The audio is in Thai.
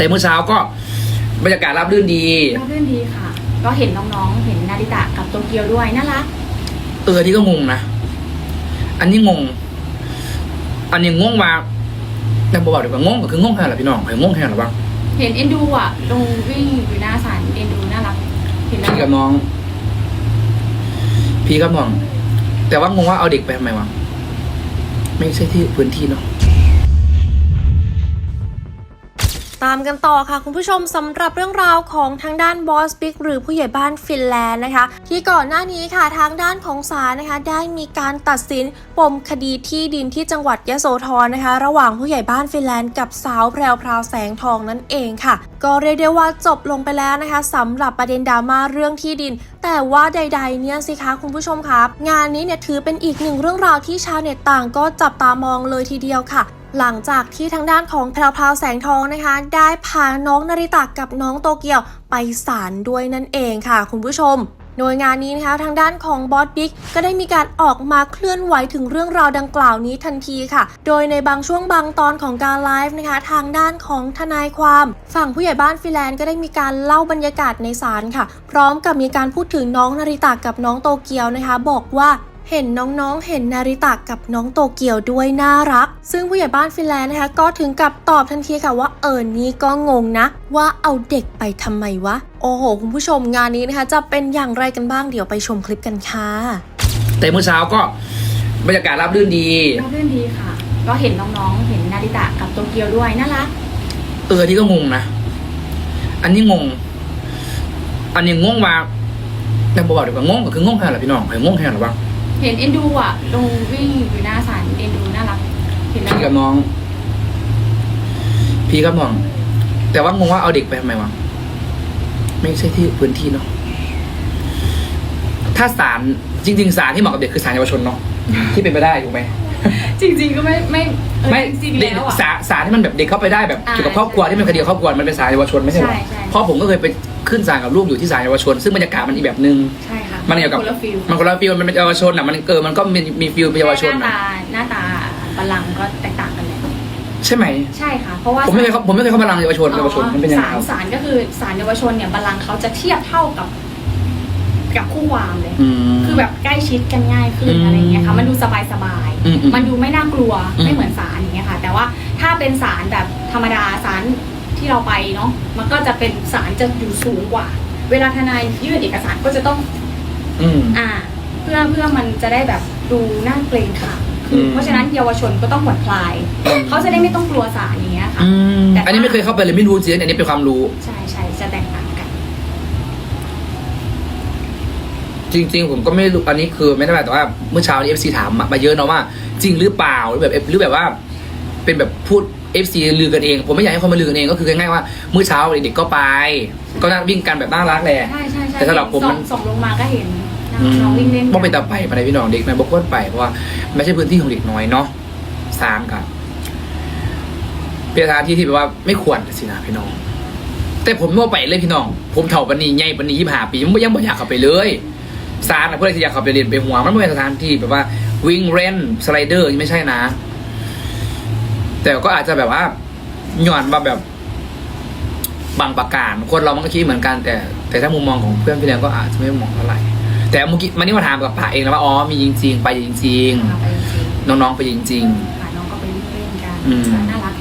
แต่เมื่อเช้าก็บรรยากาศราบรื่นดี ราบรื่นดีค่ะ ก็เห็นน้องๆ เห็นนาริตะกับโตเกียวด้วยน่ารักเออที่ก็งงนะ อันนี้งง อันนี้งงว่าแต่บอกว่าเดี๋ยวก่อนงงก็คืองงแค่ไหนล่ะพี่น้องใครงงแค่ไหนหรอบ้างเห็นเอ็นดูอะตรงวิ่งอยู่หน้าศาลเอ็นดูน่ารัก เห็นแล้วพี่กับน้อง พี่กับน้อง แต่ว่างงว่าเอาเด็กไปทำไมวะ ไม่ใช่ที่พื้นที่เนาะ ตามกันต่อค่ะ คุณผู้ชมสำหรับเรื่องราวของทางด้านบอสบิ๊กหรือผู้ใหญ่บ้านฟินแลนด์นะคะ ที่ก่อนหน้านี้ค่ะทางด้านของศาลนะคะ ได้มีการตัดสินปมคดีที่ดินที่จังหวัดยะโสธรนะคะ ระหว่างผู้ใหญ่บ้านฟินแลนด์กับสาวแพรวพราวแสงทองนั่นเองค่ะ ก็เรียกได้ว่าจบลงไปแล้วนะคะสำหรับประเด็นดราม่าเรื่องที่ดิน แต่ว่าใด ๆ เนี่ยสิคะคุณผู้ชมครับงานนี้เนี่ยถือเป็นอีกหนึ่งเรื่องราวที่ชาวเน็ตต่างก็จับตามองเลยทีเดียวค่ะ หลังจากที่ทางด้านของแพรวพราวแสงทองนะคะ ได้พาน้องนาริตะกับน้องโตเกียวไปศาลด้วยนั่นเองค่ะ คุณผู้ชมโดยงานนี้นะคะทางด้านของบอสบิ๊กก็ได้มีการออกมาเคลื่อนไหวถึงเรื่องราวดังกล่าวนี้ทันทีค่ะ โดยในบางช่วงบางตอนของการไลฟ์นะคะ ทางด้านของทนายความ ฝั่งผู้ใหญ่บ้านฟิแลนด์ก็ได้มีการเล่าบรรยากาศในศาลค่ะ พร้อมกับมีการพูดถึงน้องนาริตะกับน้องโตเกียวนะคะ บอกว่า เห็นน้องๆ เห็นนาริตะกับน้องโตเกียวด้วยน่ารัก ซึ่งผู้ใหญ่บ้านฟินแลนด์นะคะ ก็ถึงกับตอบทันทีค่ะว่าเออนี่ก็งงนะ ว่าเอาเด็กไปทำไมวะ โอ้โห คุณผู้ชมงานนี้นะคะ จะเป็นอย่างไรกันบ้างเดี๋ยวไปชมคลิปกันค่ะ แต่เมื่อเช้าก็บรรยากาศราบรื่นดี ราบรื่นดีค่ะ ก็เห็นน้องๆ เห็นนาริตะกับโตเกียวด้วยน่ารักเออที่ก็งงนะ อันนี้งง อันนี้งงว่าแต่บอกว่าเดี๋ยวก่อนงงก็คืองงแค่ไหนล่ะพี่น้องใครงงแค่ไหนหรอบ้าง เห็นเอ็นดูอะตรงวิ่งอยู่หน้าศาลเอ็นดูน่ารัก เห็นแล้วพี่กับน้อง พี่กับน้อง แต่ว่างงว่าเอาเด็กไปทำไมวะไม่ใช่ที่พื้นที่เนาะถ้าศาลจริง ๆศาลที่เหมาะกับเด็กคือศาลเยาวชนเนาะที่เป็นไปได้ถูกไหมจริง ๆ ก็ไม่ไม่เออไม่จริงๆเด็กแล้วอะ ศาลศาลที่มันแบบเด็กเข้าไปได้แบบอ่าเกี่ยวกับครอบครัวที่มันคดีกับครอบครัวมันเป็นศาลเยาวชนไม่ใช่เหรอใช่ใช่เพราะผมก็เคยไปขึ้นศาลกับลูกอยู่ที่ศาลเยาวชน ซึ่งบรรยากาศมันอีกแบบนึง ใช่ค่ะ มันเกี่ยวกับคนละฟิล มันคนละฟิลมันเป็นเยาวชนอะมันเออมันก็มีมีฟิลเป็นเยาวชนหน้าอะตาหน้าตาบัลลังก์ก็แตกต่างกันเลยใช่ไหมใช่ค่ะ เพราะว่าผมไม่เคยเข้าผมไม่เคยเข้ามาลังเยาวชนเยาวชนมันเป็นยังไงศาลครับศาลก็คือศาลเยาวชนเนี่ยบัลลังก์เขาจะเทียบเท่ากับ กับคู่ความเลย อืม คือแบบใกล้ชิดกันง่ายขึ้นอืมอะไรอย่างเงี้ยค่ะ มันดูสบายสบายๆอืมอืมมันดูไม่น่ากลัวอืม ไม่เหมือนศาลอย่างเงี้ยค่ะ แต่ว่าถ้าเป็นศาลแบบธรรมดาศาลที่เราไปเนาะมันก็จะเป็นศาลจะอยู่สูงกว่า เวลาทนายยื่นเอกสารก็จะต้อง อืม อ่า เพื่อเพื่อมันจะได้แบบดูน่าเกรงขามคืออมเพราะฉะนั้นเยาวชนก็ต้องผ่อนคลาย เขาจะได้ไม่ต้องกลัวศาลอย่างเงี้ยค่ะ อืมแต่ อันนี้ไม่เคยเข้าไปเลยไม่รู้จริงๆอันนี้เป็นความรู้ ใช่ใช่จะแตกต่างกัน จริง ๆ ผมก็ไม่รู้อันนี้คือไม่ได้หมายแต่ว่าเมื่อเช้านี้เอฟซีถามมามาเยอะเนาะว่า จริงหรือเปล่าหรือแบบหรือแบบว่า เป็นแบบพูดเอฟซีลือกันเอง ผมไม่อยากให้คนมาลือกันเองก็คือง่ายๆว่าเมื่อเช้าเด็กๆก็ไป ก็นั่งวิ่งกันแบบน่ารักแหละ ใช่ใช่ใช่แต่สำหรับผมส่มังนส่งลงมาก็เห็น น้องวิ่งเล่นบ่เป็นตาไปภายในพี่น้องเด็กนะบอกว่าไปเพราะว่าไม่ใช่พื้นที่ของเด็กน้อยเนาะสามครับเป็นสถานที่ที่แบบว่าไม่ควรสินะพี่น้อง แต่ผมไม่ไปเลยพี่น้อง ผมเถ่าปันนี้ใหญ่ปันนี้ยี่ห้าปีผมยังไม่อยากเข้าไปเลยซานนะเพื่อนที่อยากเข้าไปเรียนไปหัวมันไม่เป็นสถานที่แบบว่าวิ่งเรนสไลเดอร์ไม่ใช่นะ แต่ก็อาจจะแบบว่าหย่อนมาแบบบางประการคนเรามันก็คิดเหมือนกันแต่ แต่ถ้ามุมมองของเพื่อนพี่เลี้ยงก็อาจจะไม่มองเท่าไหร่ แต่เมื่อกี้มันนี่มาถามกับป่าเองนะว่าอ๋อมีจริง ๆ ไปจริงพาไปจริงๆน้องๆไปจริงๆพาน้องก็ไปวิ่งเล่นกันอืม น่ารัก